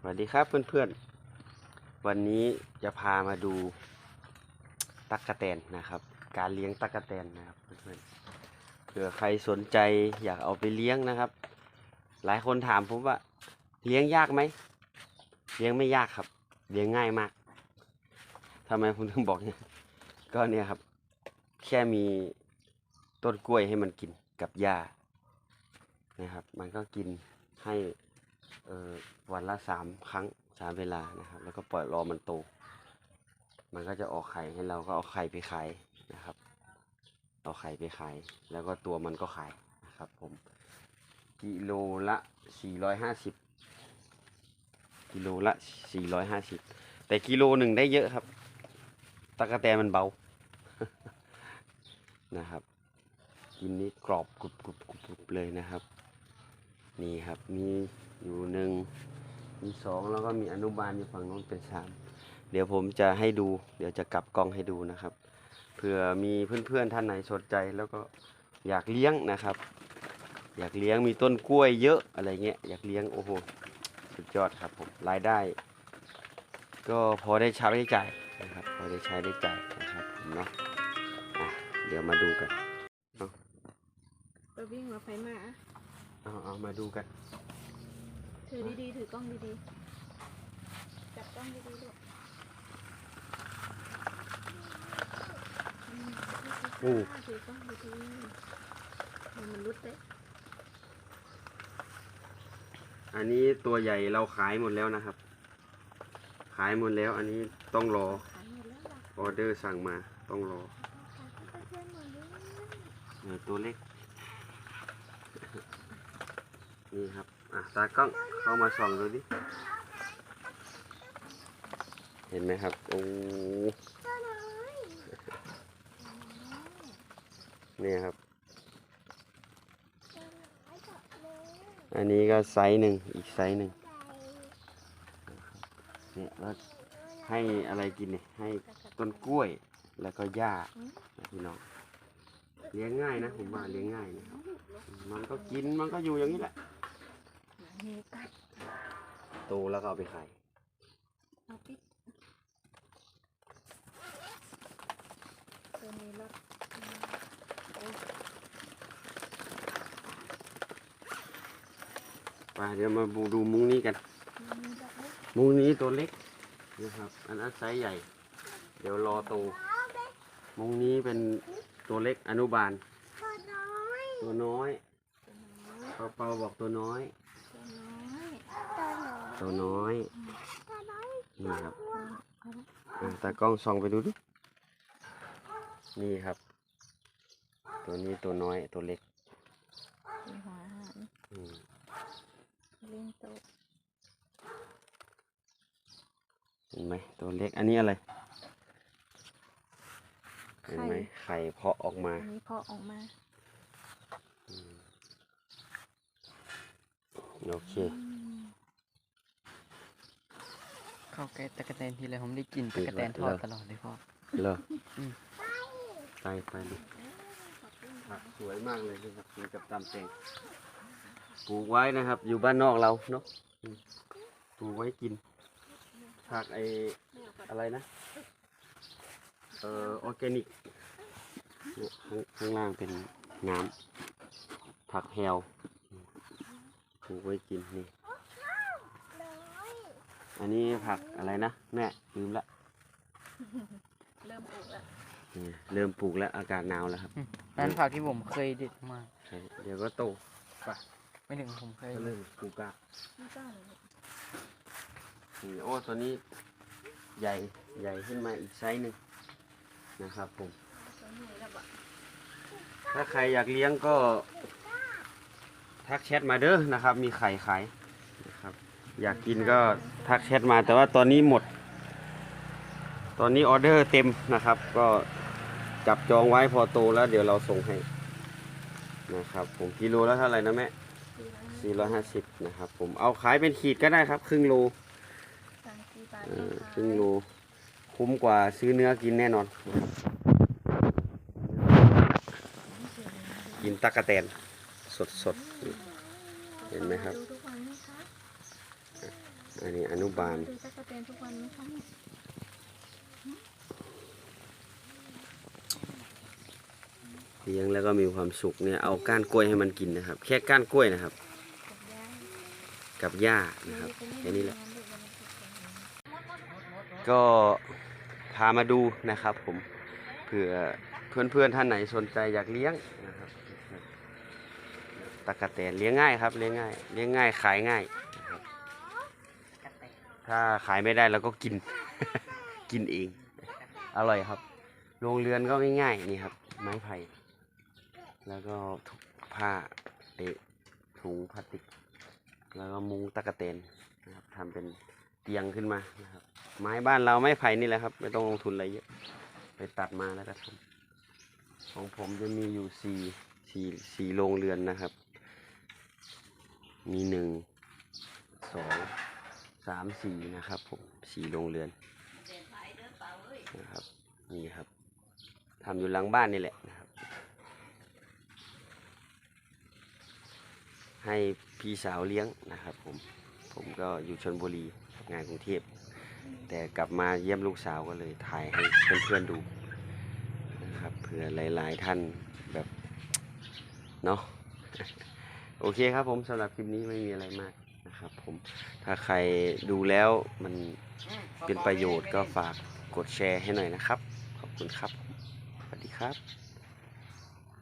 สวัสดีครับเพื่อนๆ วันนี้จะพามาดูตั๊กะแตนนะครับ การเลี้ยงตั๊กะแตนนะครับเพื่อนๆเผื่อใครสนใจอยากเอาไปเลี้ยงนะครับ หลายคนถามผมว่าเลี้ยงยากไหมเลี้ยงไม่ยากครับ เลี้ยงง่ายมากทำไมผมถึงบอกเนี่ยก็เนี่ยครับ แค่มีต้นกล้วยให้มันกินกับหญ้านะครับ มันก็กินให้ วันละสามครั้งสามเวลานะครับ แล้วก็ปล่อยรอมันโต มันก็จะออกไข่ให้เราก็เอาไข่ไปขายนะครับ เอาไข่ไปขาย แล้วก็ตัวมันก็ขายนะครับ ผม กิโลละสี่ร้อยห้าสิบกิโลละสี่ร้อยห้าสิบแต่กิโลหนึ่งได้เยอะครับตะกะแตนมันเบานะครับกินนี้กรอบกรุบกรุบกรุบเลยนะครับ นี่ครับมี อยู่หนึ่งมีสองแล้วก็มีอนุบาลอยู่ฝั่งโน้นเป็นสามเดี๋ยวผมจะให้ดู เดี๋ยวจะกลับกล้องให้ดูนะครับเผื่อมีเพื่อนๆท่านไหนสนใจแล้วก็อยากเลี้ยงนะครับ อยากเลี้ยงมีต้นกล้วยเยอะอะไรเงี้ยอยากเลี้ยงโอ้โหสุดยอดครับผมรายได้ ก็พอได้ใช้ได้จ่ายนะครับ พอได้ใช้ได้จ่ายนะครับผมเนาะอะเดี๋ยวมาดูกันไปวิ่งมาไฟมาอะเอาเอามาดูกัน ถือดีๆ ถือกล้องดีๆ จับกล้องดีๆลูกโอ้ ถือกล้องดีๆมันมันรุดเด้อันนี้ตัวใหญ่เราขายหมดแล้วนะครับ ขายหมดแล้วอันนี้ต้องรอขายหมดแล้วล่ะออเดอร์สั่งมาต้องรอขายไปเพื่อนหมดเลยเออตัวเล็ก นี่ครับ อะตากล้องเข้ามาส่องดูดิ เห็นไหมครับ โอ้นี่ครับ อันนี้ก็ไซส์หนึ่งอีกไซส์หนึ่งเนี่ยแล้วให้อะไรกินเนี่ยให้ต้นกล้วยแล้วก็หญ้าพี่น้องเลี้ยงง่ายนะผมว่าเลี้ยงง่ายนะครับ มันก็กินมันก็อยู่อย่างนี้แหละ นี่กัดโตแล้วก็เอาไปขายเอาปิดตัวนี้รถโอ้ยไปเดี๋ยวมาดูมุ้งนี้กัน มุ้งนี้ตัวเล็กนะครับ อันนั้นไซส์ใหญ่ เดี๋ยวรอโต มุ้งนี้เป็นตัวเล็กอนุบาล ตัวน้อยตัวน้อยเปาเปาบอกตัวน้อย ตัวน้อยตัวน้อยตัวน้อยนี่ครับเอาละอะตากล้องส่องไปดูดินี่ครับ ตัวนี้ตัวน้อยตัวเล็กมีหัวอาหารอืมเลี้ยงโตะเห็นไหมตัวเล็กอันนี้อะไรเห็นไหมไข่เพาะออกมาอันนี้พอออกมาอืมโอเค เข้าใกล้ตะกะแตนทีไรผมได้กลินตะกะแตนทอดตลอดเลยพ่อเหรออืม ไปไปเลยผักสวยมากเลยนะครับกินกับตำแตงปลูกไว้นะครับ อยู่บ้านนอกเราเนาะอืมปลูกไว้กินผักไออะไรนะ เอ่อออร์แกนิกเนี่ยข้างข้างล่างเป็นน้ำผักแฮวปลูกไว้กินนี่ อันนี้ผักอะไรนะแม่ลืมละเริ่มปลูกแล้วนี่เริ่มปลูกแล้วอากาศหนาวแล้วครับ นั่นผักที่ผมเคยเด็ดมาใช่เดี๋ยวก็โตไปไม่ถึงผมเคยก็เริ่มปลูกกะไม่กล้าเลยลูกนี่โอ้ตัวนี้ใหญ่ใหญ่ขึ้นมาอีกไซส์หนึ่งนะครับผม ตัวนี้แล้วบ่ถ้าใครอยากเลี้ยงก็ ทักแชทมาเด้อนะครับ มีไข่ขายนะครับ อยากกินก็ทักแชทมา แต่ว่าตอนนี้หมด ตอนนี้ออเดอร์เต็มนะครับ ก็จับจองไว้พอโตแล้วเดี๋ยวเราส่งให้นะครับ ผมกิโลแล้วเท่าไหร่นะแม่สี่ร้อยห้าสิบ450นะครับ ผมเอาขายเป็นขีดก็ได้ครับ ครึ่งโลสามสี่บาทเอเอองค่ะครึ่งโลคุ้มกว่าซื้อเนื้อกินแน่นอน กินตักกะแตนสดสดๆ เห็นไหมครับ ดูทุกวันไหมคะ อันนี้อนุบาล ดูตะกะแตนทุกวันไหมคะเนี่ยเลี้ยงแล้วก็มีความสุขเนี่ยเอาก้านกล้วยให้มันกินนะครับ แค่ก้านกล้วยนะครับ กับย่ากับหญ้านะครับแค่นี้แหละ ก็พามาดูนะครับผมเผื่อเพื่อนๆท่านไหนสนใจอยากเลี้ยงนะครับตะกะแตนเลี้ยงง่ายครับเลี้ยงง่ายเลี้ยงง่ายขายง่าย ถ้าขายไม่ได้เราก็กิน กินเอง อร่อยครับ โรงเรือนก็ง่ายๆนี่ครับ ไม้ไผ่ แล้วก็ถุงผ้าเตะถุงพลาสติก แล้วก็มุงตะกะเตนนะครับทำเป็นเตียงขึ้นมานะครับ ไม้บ้านเราไม้ไผ่นี่แหละครับ ไม่ต้องลงทุนอะไรเยอะ ไปตัดมาแล้วก็ทำของผมจะมีอยู่สี่สี่สี่โรงเรือนนะครับ มีหนึ่งสอง สามสีนะครับผมสีโรงเรือนนะครับนี่ครับทำอยู่หลังบ้านนี่แหละนะครับ ให้พี่สาวเลี้ยงนะครับผมผมก็อยู่ชนบุรีทำงานกรุงเทพแต่กลับมาเยี่ยมลูกสาวก็เลยถ่ายให้เพื่อนๆดูนะครับเผื่อหลาย ๆ ท่านแบบเนาะโอเคครับผมสำหรับคลิปนี้ไม่มีอะไรมาก นะครับผมถ้าใครดูแล้วมันเป็นประโยชน์ก็ฝากกดแชร์ให้หน่อยนะครับ ขอบคุณครับ สวัสดีครับ